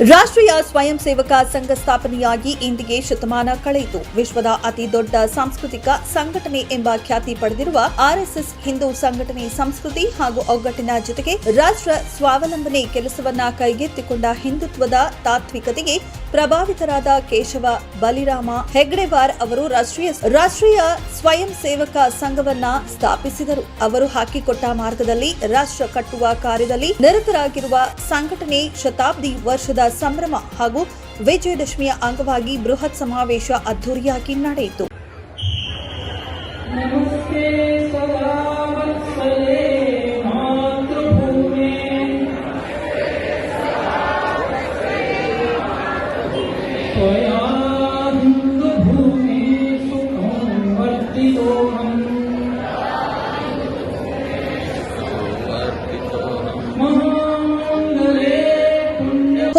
ರಾಷ್ಟ್ರೀಯ ಸ್ವಯಂ ಸೇವಕ ಸಂಘ ಸ್ಥಾಪನೆಯಾಗಿ ಇಂದಿಗೆ ಶತಮಾನ ಕಳೆಯಿತು. ವಿಶ್ವದ ಅತಿ ದೊಡ್ಡ ಸಾಂಸ್ಕೃತಿಕ ಸಂಘಟನೆ ಎಂಬ ಖ್ಯಾತಿ ಪಡೆದಿರುವ ಆರ್ಎಸ್ಎಸ್ ಹಿಂದೂ ಸಂಘಟನೆ ಸಂಸ್ಕೃತಿ ಹಾಗೂ ಒಗ್ಗಟ್ಟಿನ ಜೊತೆಗೆ ರಾಷ್ಟ್ರ ಸ್ವಾವಲಂಬನೆ ಕೆಲಸವನ್ನ ಕೈಗೆತ್ತಿಕೊಂಡ ಹಿಂದುತ್ವದ ತಾತ್ವಿಕತೆಗೆ ಪ್ರಭಾವಿತರಾದ ಕೇಶವ, ಬಲಿರಾಮ ಹೆಗ್ಡೆವಾರ್ ಅವರು ರಾಷ್ಟ್ರೀಯ ರಾಷ್ಟ್ರೀಯ ಸ್ವಯಂ ಸೇವಕ ಸಂಘವನ್ನ ಸ್ಥಾಪಿಸಿದರು. ಅವರು ಹಾಕಿಕೊಟ್ಟ ಮಾರ್ಗದಲ್ಲಿ ರಾಷ್ಟ್ರ ಕಟ್ಟುವ ಕಾರ್ಯದಲ್ಲಿ ನಿರತರಾಗಿರುವ ಸಂಘಟನೆ ಶತಾಬ್ದಿ ವರ್ಷದ ಸಂಭ್ರಮ ಹಾಗೂ ವಿಜಯದಶಮಿಯ ಅಂಗವಾಗಿ ಬೃಹತ್ ಸಮಾವೇಶ ಅದ್ದೂರಿಯಾಗಿ ನಡೆಯಿತು.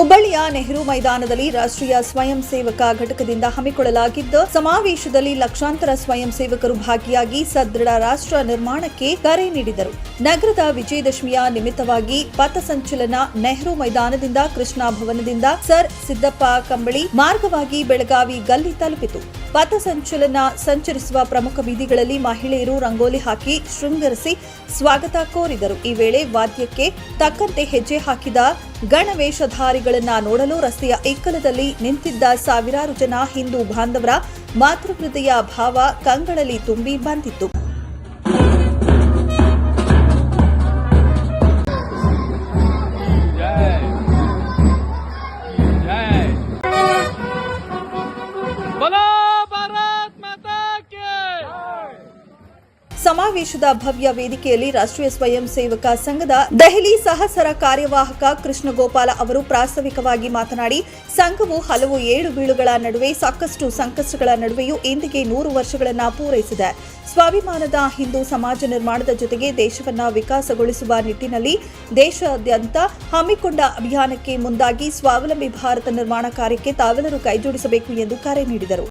ಹುಬ್ಬಳ್ಳಿಯ ನೆಹರು ಮೈದಾನದಲ್ಲಿ ರಾಷ್ಟ್ರೀಯ ಸ್ವಯಂ ಸೇವಕ ಘಟಕದಿಂದ ಹಮ್ಮಿಕೊಳ್ಳಲಾಗಿದ್ದ ಸಮಾವೇಶದಲ್ಲಿ ಲಕ್ಷಾಂತರ ಸ್ವಯಂ ಸೇವಕರು ಭಾಗಿಯಾಗಿ ಸದೃಢ ರಾಷ್ಟ್ರ ನಿರ್ಮಾಣಕ್ಕೆ ಕರೆ ನೀಡಿದರು. ನಗರದ ವಿಜಯದಶಮಿಯ ನಿಮಿತ್ತವಾಗಿ ಪಥಸಂಚಲನ ನೆಹರು ಮೈದಾನದಿಂದ ಕೃಷ್ಣಾ ಭವನದಿಂದ ಸರ್ ಸಿದ್ದಪ್ಪ ಕಂಬಳಿ ಮಾರ್ಗವಾಗಿ ಬೆಳಗಾವಿ ಗಲ್ಲಿ ತಲುಪಿತು. ಪಥಸಂಚಲನ ಸಂಚರಿಸುವ ಪ್ರಮುಖ ಬೀದಿಗಳಲ್ಲಿ ಮಹಿಳೆಯರು ರಂಗೋಲಿ ಹಾಕಿ ಶೃಂಗರಿಸಿ ಸ್ವಾಗತ ಕೋರಿದರು. ಈ ವೇಳೆ ವಾದ್ಯಕ್ಕೆ ತಕ್ಕಂತೆ ಹೆಜ್ಜೆ ಹಾಕಿದ ಗಣವೇಷಧಾರಿಗಳನ್ನ ನೋಡಲು ರಸ್ತೆಯ ಇಕ್ಕಲದಲ್ಲಿ ನಿಂತಿದ್ದ ಸಾವಿರಾರು ಜನ ಹಿಂದೂ ಬಾಂಧವರ ಮಾತೃಹೃದಯ ಭಾವ ಕಂಗಳಲ್ಲಿ ತುಂಬಿ ಬಂದಿತ್ತು. ಸಮಾವೇಶದ ಭವ್ಯ ವೇದಿಕೆಯಲ್ಲಿ ರಾಷ್ಟ್ರೀಯ ಸ್ವಯಂ ಸೇವಕ ಸಂಘದ ದೆಹಲಿ ಸಹಸರ ಕಾರ್ಯವಾಹಕ ಕೃಷ್ಣಗೋಪಾಲ ಅವರು ಪ್ರಾಸ್ತಾವಿಕವಾಗಿ ಮಾತನಾಡಿ, ಸಂಘವು ಹಲವು ಏಳು ಬೀಳುಗಳ ನಡುವೆ ಸಾಕಷ್ಟು ಸಂಕಷ್ಟಗಳ ನಡುವೆಯೂ ಇಂದಿಗೆ ನೂರು ವರ್ಷಗಳನ್ನು ಪೂರೈಸಿದೆ. ಸ್ವಾಭಿಮಾನದ ಹಿಂದೂ ಸಮಾಜ ನಿರ್ಮಾಣದ ಜೊತೆಗೆ ದೇಶವನ್ನು ವಿಕಾಸಗೊಳಿಸುವ ನಿಟ್ಟಿನಲ್ಲಿ ದೇಶಾದ್ಯಂತ ಹಮ್ಮಿಕೊಂಡ ಅಭಿಯಾನಕ್ಕೆ ಮುಂದಾಗಿ ಸ್ವಾವಲಂಬಿ ಭಾರತ ನಿರ್ಮಾಣ ಕಾರ್ಯಕ್ಕೆ ತಾವೆಲ್ಲರೂ ಕೈಜೋಡಿಸಬೇಕು ಎಂದು ಕರೆ ನೀಡಿದರು.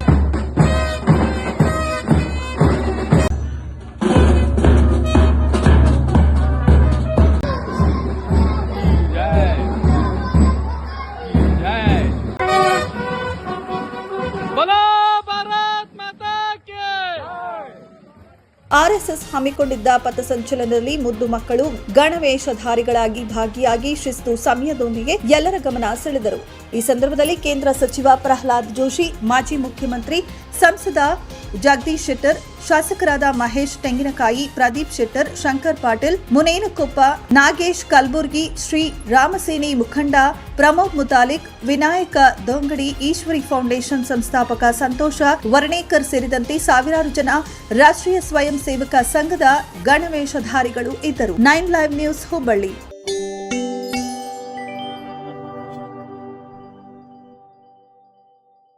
ಆರ್ಎಸ್ಎಸ್ ಹಮ್ಮಿಕೊಂಡಿದ್ದ ಪಥಸಂಚಲನದಲ್ಲಿ ಮುದ್ದು ಮಕ್ಕಳು ಗಣವೇಷಧಾರಿಗಳಾಗಿ ಭಾಗಿಯಾಗಿ ಶಿಸ್ತು ಸಮಯದೊಂದಿಗೆ ಎಲ್ಲರ ಗಮನ ಸೆಳೆದರು. ಈ ಸಂದರ್ಭದಲ್ಲಿ ಕೇಂದ್ರ ಸಚಿವ ಪ್ರಹ್ಲಾದ್ ಜೋಶಿ, ಮಾಜಿ ಮುಖ್ಯಮಂತ್ರಿ, ಸಂಸದ ಜಗದೀಶ್ ಶೆಟ್ಟರ್, ಶಾಸಕರಾದ ಮಹೇಶ್ ತೆಂಗಿನಕಾಯಿ, ಪ್ರದೀಪ್ ಶೆಟ್ಟರ್, ಶಂಕರ್ ಪಾಟೀಲ್, ಮುನೇನುಕೊಪ್ಪ, ನಾಗೇಶ್ ಕಲ್ಬುರ್ಗಿ, ಶ್ರೀ ರಾಮಸೇನೆ ಮುಖಂಡ ಪ್ರಮೋದ್ ಮುತಾಲಿಕ್, ವಿನಾಯಕ ದೊಂಗಡಿ, ಈಶ್ವರಿ ಫೌಂಡೇಶನ್ ಸಂಸ್ಥಾಪಕ ಸಂತೋಷ ವರ್ಣೇಕರ್ ಸೇರಿದಂತೆ ಸಾವಿರಾರು ಜನ ರಾಷ್ಟ್ರೀಯ ಸ್ವಯಂ ಸೇವಕ ಸಂಘದ ಗಣವೇಷಧಾರಿಗಳು ಇದ್ದರು. Nine live news Hubballi.